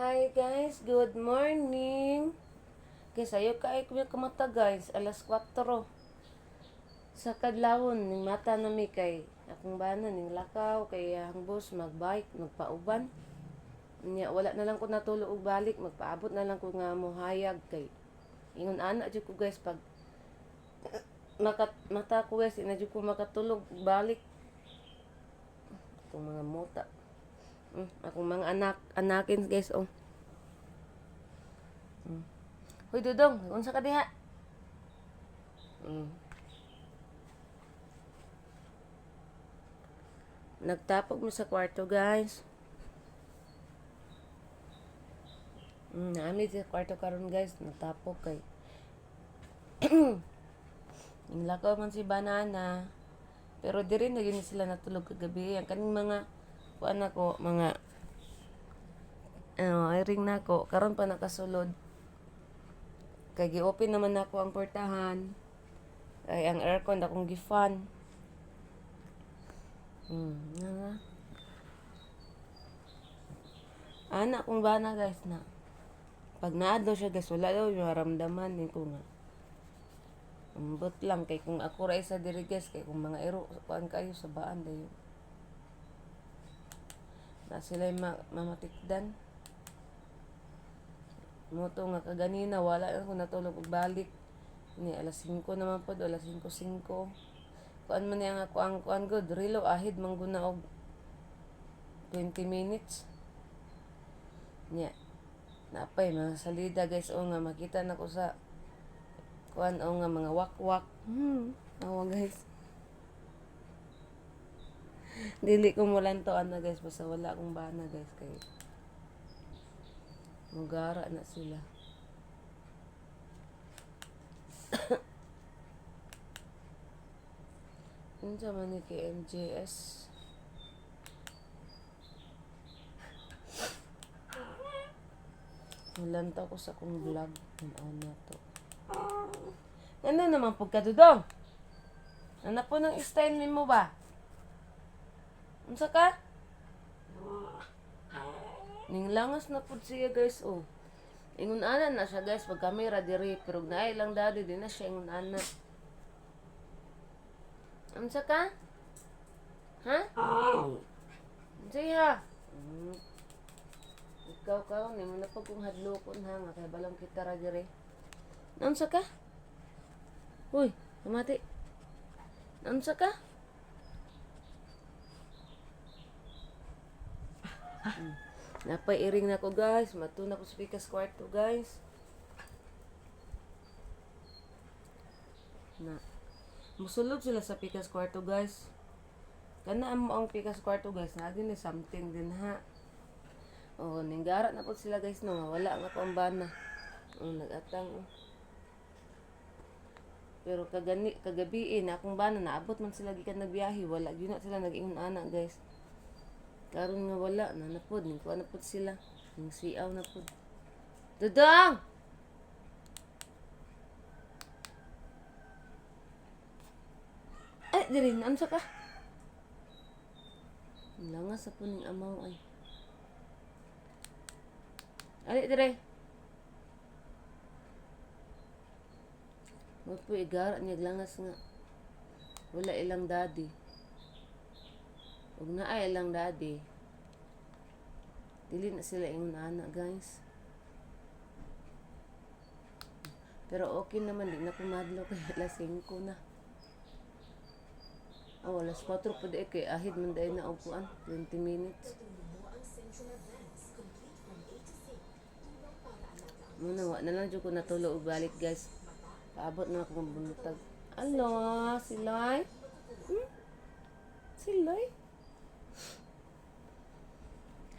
Hi guys, good morning. Guys, ayo ka ay kuya kumata guys, alas 4. Sa kadlawon ning mata na mi kay akong bana ning lakaw kay ang boss magbike, magpauban. Nya wala na lang ko natulog og balik, magpaabot na lang ko nga mohayag kay ingon ana jud ko guys pag makat mata ko guys, ina jud ko makatulog og balik. Itong mga muta. Mm, akong mga anak, anakin guys, oh. Mm. Hoy, Dudong, unsa ka diha? Mm. Nagtapog mo sa kwarto, guys. Mm, naami sa kwarto karon guys, nagtapog kay. Lakaw man si Banana. Pero di rin na sila natulog kagabi. Ang kaning mga kuan ako, mga ano, ay ring na ako. Karon pa nakasulod. Kay gi-open naman ako ang portahan. Ay ang aircon akong gifan. Hmm, nga. Ana kung bana guys na. Pag naadlo siya guys, wala daw yung maramdaman din ko nga. Ambot lang kay kung ako ra isa diri guys kay kung mga ero kuan kayo sa baan dayo. Na sila ma mamatikdan. Moto nga kaganina wala na ko natulog og balik. Ni alas 5 naman pod, alas 5:05. Kuan man yang ako ang kuan good, relo ahid man guna og 20 minutes. Nya. Napay mga salida guys o nga makita na ko sa kuan o nga mga wakwak. Hmm. Awa guys. Dili ko mulan to ana guys basta wala akong bana guys kay Mugara na sila. Unsa man ni kay MJS? Nalanta ko sa kong vlog. Ang ana to. Ano naman pagkadudong? Ano po ng style mo ba? Unsa ka? Ning langas na pud siya guys oh. Ingon ana na siya guys pag kamera diri pero naay lang dadi di na siya ingon ana. Unsa ka? Ha? Siya. Mm. Ikaw ka, ni mo na pag kung hadlokon ha, nga kay balang kita ra diri. Unsa ka? Uy, kamati. Unsa ka? Mm. Napay iring na ko guys. Matuna ko sa pikas kwarto guys. Na. Musulod sila sa pikas kwarto guys. Kana mo ang pikas kwarto guys. Na din ni something din ha. Oh, ninggara na po sila guys no. Wala nga pa ang bana. Oh, nagatang. oh. Pero kagani kagabi eh, na akong bana naabot man sila gikan nagbiyahe, wala gyud na sila nag-ingon ana guys. Karon nga wala na napod, ning kuha na pod sila. Ning siaw na pod. Dudong! Ay, diri, naansa ka? Langas sa puning amaw ay. Ali, dire. Huwag po igara niya langas nga. Wala ilang daddy. Huwag na ay ilang daddy. Dili na sila yung nana, guys. Pero okay naman, di na kumadlo kay alas 5 na. Oh, alas 4 po di kay ahid man dahil na upuan. 20 minutes. Muna, wa na lang dyan ko natulog og balik, guys. Paabot na ako ng bunutag. Alo, si Loy? Hmm? Si Loy?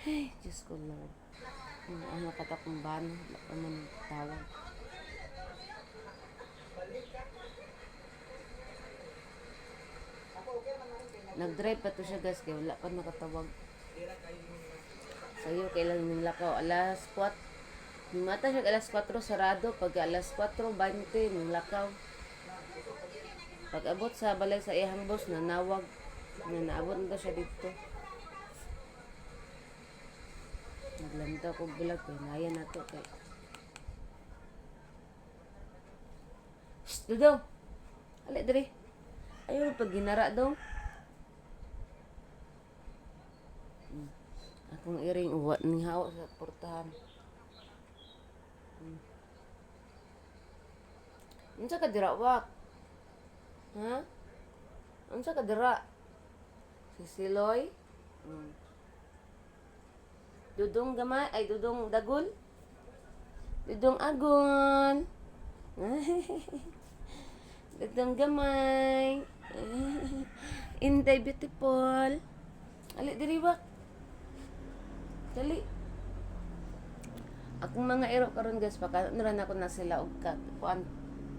Ay, Diyos ko, Lord. Ano, ano katakong ban? Wala pa man tawag. Nag-drive pa to siya guys, kaya wala pa nakatawag. Sa'yo, kailan yung lakaw? Alas 4. Yung mata siya alas 4 sarado. Pag alas 4.20, yung lakaw. Pag abot sa balay sa ihang boss, nanawag. Na naabot na siya dito. Naglam Kanta ko bulag kay naya na to kay. Shh, Dudong. Ali diri. Ayaw pag ginara dong. Hmm. Akong iring uwa ni hawa sa portahan. Hmm. Unsa ka dira wak? Ha? Unsa ka dira? Si Siloy? Hmm. Dudong gamay ay dudong dagul. Dudong agon. dudong gamay. Inday beautiful. Ali diri ba? Dali. Akong mga ero karon guys, paka naran ako na sila og kat kuan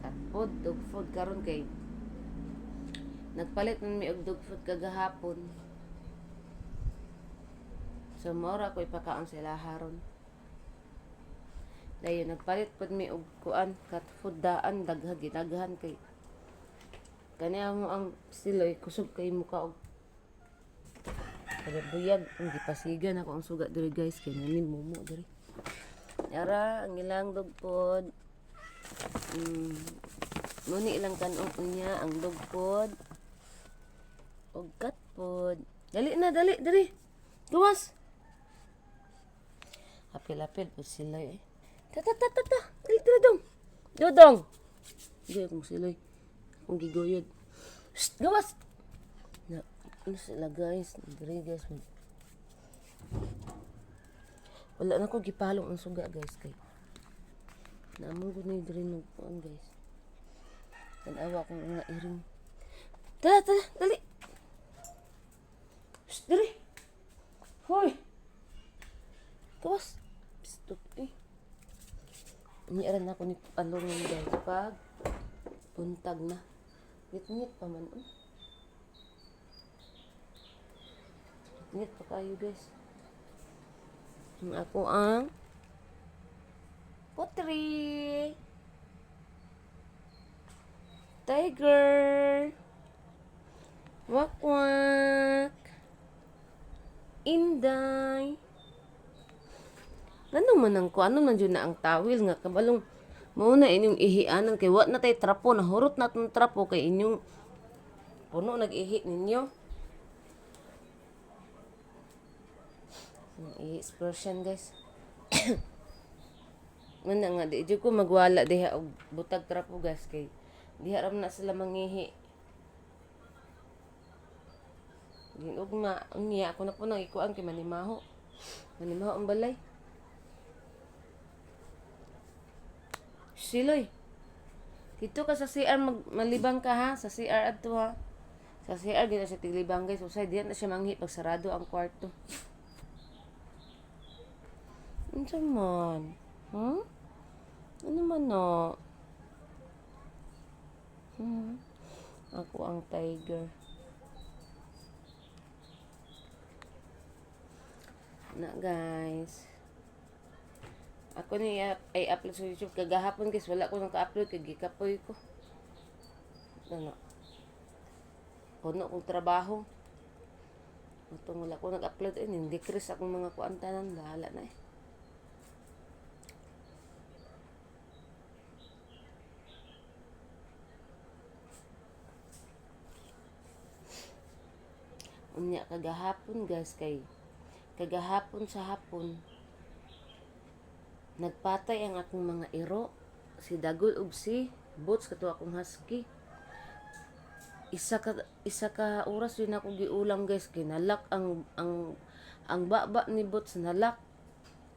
cat food, dog food karon kay nagpalit man mi og dog food kagahapon. So mora ko ipakaon sila haron. Dayon nagpalit pud mi og kuan cat food daan dagha gidaghan kay kaniya mo ang siloy kusog kay muka og kada buyag ang gipasigan ako ang suga diri guys kay nani mumo diri. Yara ang ilang dugpod. Mm, muni ilang kanon unya ang dugpod. Og katpod. Dali na dali dali. Gawas. Apil-apil po sila eh. Ta ta ta ta ta. Dali dali dong. Dodong. Gaya kong sila eh. Kung gigoyod. Shh, gawas. Na, ano sila guys. Diri guys. Wala na ko gipalong ang suga guys kay. Naamon ko ni diri ng kuan guys. Tanawa ko nga iring. Tara, tara, dali. Shh, dali. Hoy. Gawas. Stop eh. Iniaran ako ni along ng guys pag buntag na. Ngit-ngit pa man. Oh. Ngit pa kayo guys. Ang ako ang putri. Tiger. Wakwak. Inday. Ngano man ang ko, ano man na ang tawil nga kabalong mauna inyong ihianan kay wa na tay trapo na hurot na tong trapo kay inyong puno nag-ihi ninyo. Ang i-expression guys. Mana nga di ko magwala diha og butag trapo guys kay diha ram na sila mangihi. Ginog nga unya ako na po nang ikuan kay manimaho. Manimaho ang balay. Siloy. Dito ka sa CR mag malibang ka ha, sa CR adto ha. Sa CR gina siya tiglibang guys, usay diyan na siya manghi pag sarado ang kwarto. Unsa man? Hmm? Ano man no? Hmm. Ako ang tiger. Na guys. Ako ni ay upload sa YouTube kagahapon guys, wala ko nang ka-upload kay gikapoy ko. Ano? Kuno kong trabaho. Itong wala ko nag-upload eh, hindi kris akong mga kuantanan, bahala na eh. Unya kagahapon guys kay kagahapon sa hapon nagpatay ang akong mga iro si Dagol ug si Boots kato akong husky isa ka isa ka oras yun ako giulam guys kay nalak ang ang ang baba ni Boots nalak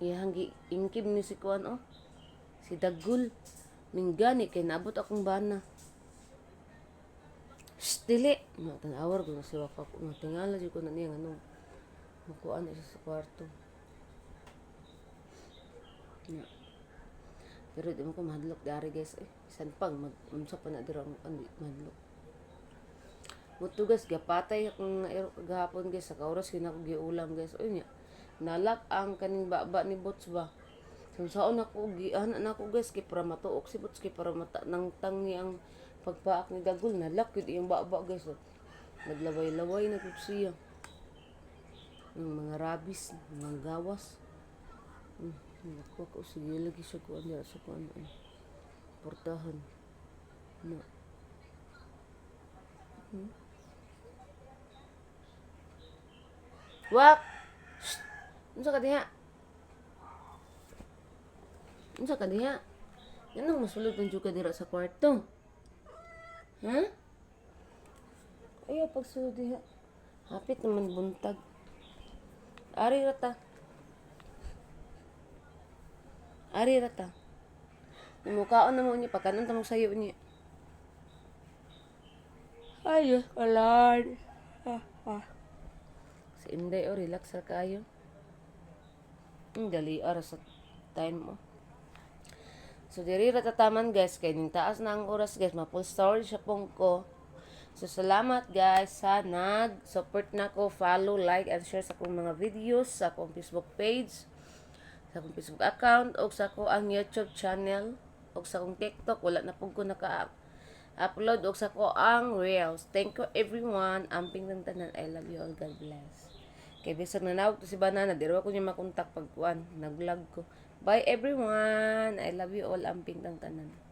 iyang gi ingkib ni si kuan oh si Dagol minggani kay naabot akong bana Shh, dili. Matanawar ko na si Waka ko. Matingala ko na niya ano. Makuan isa sa kwarto. Na. Pero di mo ko mahadlok dari guys eh. San pang mag unsa pa na dira ang andi mahadlok. Muto guys gapatay akong gahapon guys sa kauras kina ko giulam guys. Oy nya. Nalak ang kaning baba ni Bots ba. Kung saon ako gian na ako guys kay para matuok si Bots kay para mata nang tangi ang pagpaak ni Dagol nalak yun yung baba guys. Oh. Naglaway-laway na kung siya. Ng mga rabis, mga gawas. Hmm, naku ko sige lagi siya ko ano sa ko ano. ano. Portahan. No. Hmm. Wak! Shh! Unsa ka diha? Unsa ka diha? Yan ang masulod ng juga dira sa kwarto. Ha? Ayaw pagsulod diha. Hapit naman buntag. Ari rata. Ari rata. Imukaon na mo niya pagkanon tamang sayo niya. Ay, Diyos ko, Lord. Ah, ah. Si Inday, oh, relax ra kayo. Ang dali oras sa time mo. So, diri ra tataman guys. Kaya ning taas na ang oras guys. Ma-full storage siya pong ko. So, salamat guys sa nag-support na ko. Follow, like, and share sa akong mga videos sa akong Facebook page, sa akong Facebook account, o sa akong ang YouTube channel, o sa akong TikTok. Wala na po ko naka-upload, o sa akong ang Reels. Thank you everyone. Amping ng tanan. I love you all. God bless. Kay bisag na to si Banana, di raw ko niya makontak pag kuan, nag-vlog ko. Bye everyone. I love you all. Amping ng tanan.